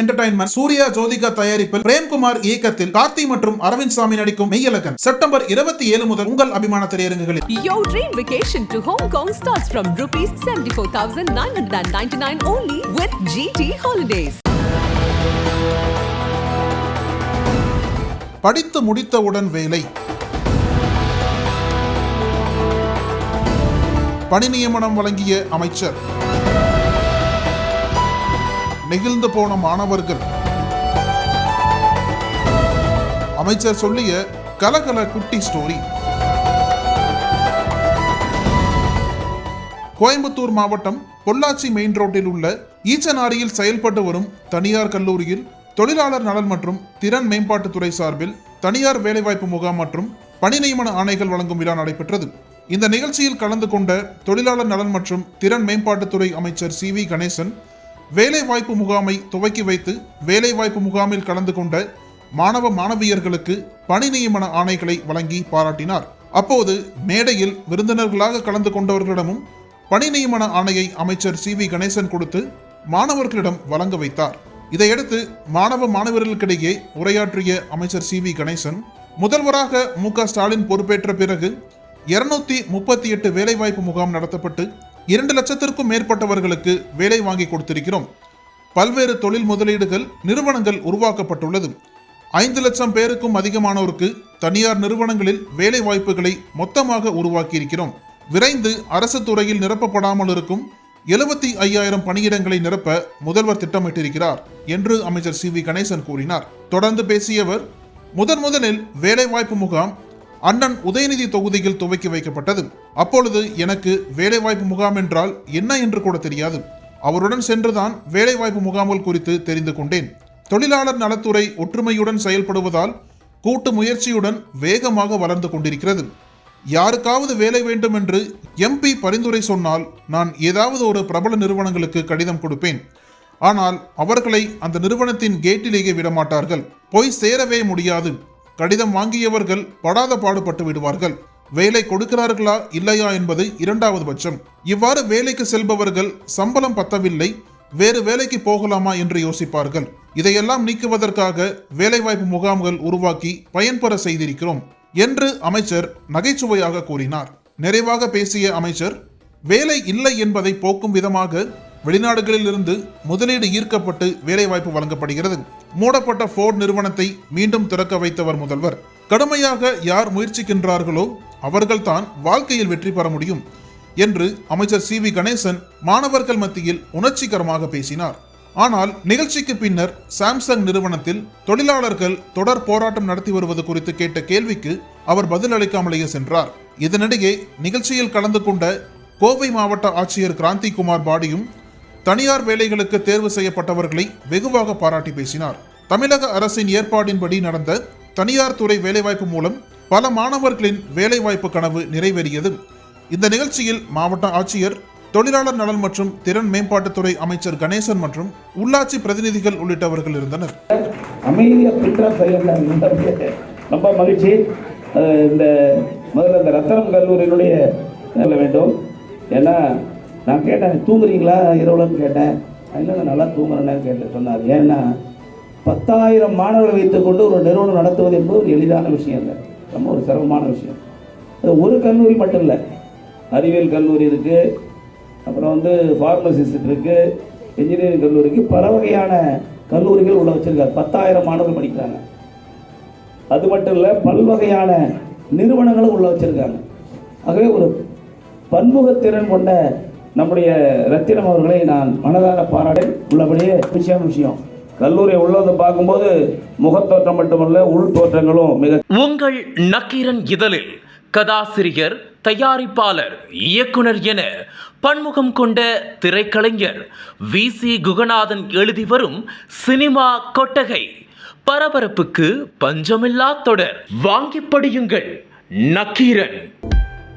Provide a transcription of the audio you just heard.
Entertainment Surya Jyothika தயாரிப்பில் பிரேம்குமார் இயக்கத்தில் கார்த்தி மற்றும் அரவிந்த் சாமி நடிக்கும் மெய்யலகன் செப்டம்பர் இருபத்தி ஏழு முதல் உங்கள் அபிமான திரையரங்குகளில் Your dream vacation to Hong Kong starts from rupees 74,999 only with GT Holidays. படித்து முடித்தவுடன் வேலை. பணி நியமனம் வழங்கிய அமைச்சர். நெகிழ்ந்து போன மாணவர்கள். அமைச்சர் சொல்லிய கலகல குட்டி ஸ்டோரி கோயம்புத்தூர் மாவட்டம் பொள்ளாச்சி மெயின் ரோட்டில் உள்ள ஈச்சனாரியில் செயல்பட்டு வரும் தனியார் கல்லூரியில் தொழிலாளர் நலன் மற்றும் திறன் மேம்பாட்டுத்துறை சார்பில் தனியார் வேலைவாய்ப்பு முகாம் மற்றும் பணி நியமன ஆணைகள் வழங்கும் விழா நடைபெற்றது. இந்த நிகழ்ச்சியில் கலந்து கொண்ட தொழிலாளர் நலன் மற்றும் திறன் மேம்பாட்டுத்துறை அமைச்சர் சி வி கணேசன் வேலைவாய்ப்பு முகாமை துவக்கி வைத்து வேலைவாய்ப்பு முகாமில் கலந்து கொண்ட மாணவ மாணவியர்களுக்கு பணி நியமன ஆணைகளை வழங்கி பாராட்டினார். அப்போது மேடையில் விருந்தினர்களாக கலந்து கொண்டவர்களிடமும் பணி நியமன ஆணையை அமைச்சர் சி வி கணேசன் கொடுத்து மாணவர்களிடம் வழங்க வைத்தார். இதையடுத்து மாணவ மாணவர்களுக்கிடையே உரையாற்றிய அமைச்சர் சி வி கணேசன் முதல்வராக மு க ஸ்டாலின் பொறுப்பேற்ற பிறகு இருநூத்தி முப்பத்தி எட்டு வேலைவாய்ப்பு முகாம் நடத்தப்பட்டு இரண்டு லட்சத்திற்கும் மேற்பட்டவர்களுக்கு வேலை வாங்கி கொடுத்திருக்கிறோம். பல்வேறு தொழில் முதலீடுகள் நிறுவனங்கள் உருவாக்கப்பட்டுள்ளது. ஐந்து லட்சம் பேருக்கும் அதிகமானோருக்கு தனியார் நிறுவனங்களில் வேலை வாய்ப்புகளை மொத்தமாக உருவாக்கியிருக்கிறோம். விரைந்து அரசு துறையில் நிரப்பப்படாமல் இருக்கும் எழுபத்தி ஐயாயிரம் பணியிடங்களை நிரப்ப முதல்வர் திட்டமிட்டிருக்கிறார் என்று அமைச்சர் சி வி கணேசன் கூறினார். தொடர்ந்து பேசியவர் முதன் முதலில் வேலைவாய்ப்பு முகாம் அண்ணன் உதயநிதி தொகுதியில் துவக்கி வைக்கப்பட்டது. அப்பொழுது எனக்கு வேலைவாய்ப்பு முகாம் என்றால் என்ன என்று கூட தெரியாது. அவருடன் சென்றுதான் வேலைவாய்ப்பு முகாம்கள் குறித்து தெரிந்து கொண்டேன். தொழிலாளர் நலத்துறை ஒற்றுமையுடன் செயல்படுவதால் கூட்டு முயற்சியுடன் வேகமாக வளர்ந்து கொண்டிருக்கிறது. யாருக்காவது வேலை வேண்டும் என்று எம்பி பரிந்துரை சொன்னால் நான் ஏதாவது ஒரு பிரபல நிறுவனங்களுக்கு கடிதம் கொடுப்பேன். ஆனால் அவர்களை அந்த நிறுவனத்தின் கேட்டிலேயே விடமாட்டார்கள். போய் சேரவே முடியாது. கடிதம் வாங்கியவர்கள் படாத பாடுபட்டு விடுவார்கள். வேலை கொடுக்கிறார்களா இல்லையா என்பது இரண்டாவது பட்சம். இவ்வாறு வேலைக்கு செல்பவர்கள் சம்பளம் பத்தவில்லை வேறு வேலைக்கு போகலாமா என்று யோசிப்பார்கள். இதையெல்லாம் நீக்குவதற்காக வேலைவாய்ப்பு முகாம்கள் உருவாக்கி பயன்பெற செய்திருக்கிறோம் என்று அமைச்சர் நகைச்சுவையாக கூறினார். நிறைவாக பேசிய அமைச்சர் வேலை இல்லை என்பதை போக்கும் விதமாக வெளிநாடுகளில் இருந்து முதலீடு ஈர்க்கப்பட்டு வேலைவாய்ப்பு வழங்கப்படுகிறது. மூடப்பட்ட ஃபோர்ட் நிறுவனத்தை மீண்டும் திறக்க வைத்தவர் முதல்வர். கடுமையாக யார் முயற்சிக்கின்றார்களோ அவர்கள்தான் வாழ்க்கையில் வெற்றி பெற முடியும் என்று அமைச்சர் சி வி கணேசன் மாணவர்கள் மத்தியில் உணர்ச்சிகரமாக பேசினார். ஆனால் நிகழ்ச்சிக்கு பின்னர் சாம்சங் நிறுவனத்தில் தொழிலாளர்கள் தொடர் போராட்டம் நடத்தி வருவது குறித்து கேட்ட கேள்விக்கு அவர் பதிலளிக்காமலேயே சென்றார். இதனிடையே நிகழ்ச்சியில் கலந்து கொண்ட கோவை மாவட்ட ஆட்சியர் கிராந்தி குமார் பாடியும் தனியார் வேலைகளுக்கு தேர்வு செய்யப்பட்டவர்களை வெகுவாக பாராட்டி பேசினார். தமிழக அரசின் ஏற்பாடின்படி நடந்த தனியார் துறை வேலைவாய்ப்பு மூலம் பல மாணவர்களின் வேலைவாய்ப்பு கனவு நிறைவேறியது. இந்த நிகழ்ச்சியில் மாவட்ட ஆட்சியர் தொழிலாளர் நலன் மற்றும் திறன் மேம்பாட்டுத்துறை அமைச்சர் கணேசன் மற்றும் உள்ளாட்சி பிரதிநிதிகள் உள்ளிட்டவர்கள் இருந்தனர். ரொம்ப மகிழ்ச்சி. இந்த முதல்ல இந்த ரத்தனம் கல்லூரியினுடைய வேண்டும். ஏன்னா நான் கேட்டேன் தூங்குறீங்களா? இரவுலன்னு கேட்டேன். இல்லை நான் நல்லா தூங்குறேன்னு கேட்டு சொன்னார். ஏன்னா பத்தாயிரம் மாணவர்களை வைத்துக்கொண்டு ஒரு நிறுவனம் நடத்துவது என்பது ஒரு எளிதான விஷயம் இல்லை. ரொம்ப ஒரு சிரமமான விஷயம். அது ஒரு கல்லூரி மட்டும் இல்லை. அறிவியல் கல்லூரி இருக்குது அப்புறம் வந்து ஃபார்மசிஸ்ட் இருக்குது இன்ஜினியரிங் கல்லூரிக்கு பல வகையான கல்லூரிகள் உள்ள வச்சுருக்காரு பத்தாயிரம் மாணவர்கள் படிக்கிறாங்க. அது மட்டும் இல்லை பல்வகையான நிறுவனங்களும் உள்ள வச்சுருக்காங்க. ஆகவே ஒரு பன்முகத்திறன் கொண்ட நம்முடைய ரத்தினம் அவர்களை நான் மனதார பாராட்டேன் உள்ளபடியே விஷயம் விஷயம். கல்லூரி உள்ளதை பார்க்கும்போது முகத்தோற்றம் மட்டுமல்ல உள் தோற்றங்களும் மிக உங்கள் நக்கீரன் இதழில் கதாசிரியர் தயாரிப்பாளர் இயக்குனர் என பன்முகம் கொண்ட திரைக்கலைஞர் வி. சி. குகநாதன் எழுதி வரும் சினிமா கொட்டகை பரபரப்புக்கு பஞ்சமில்லா தொடர். வாங்கி படியுங்கள் நக்கீரன்.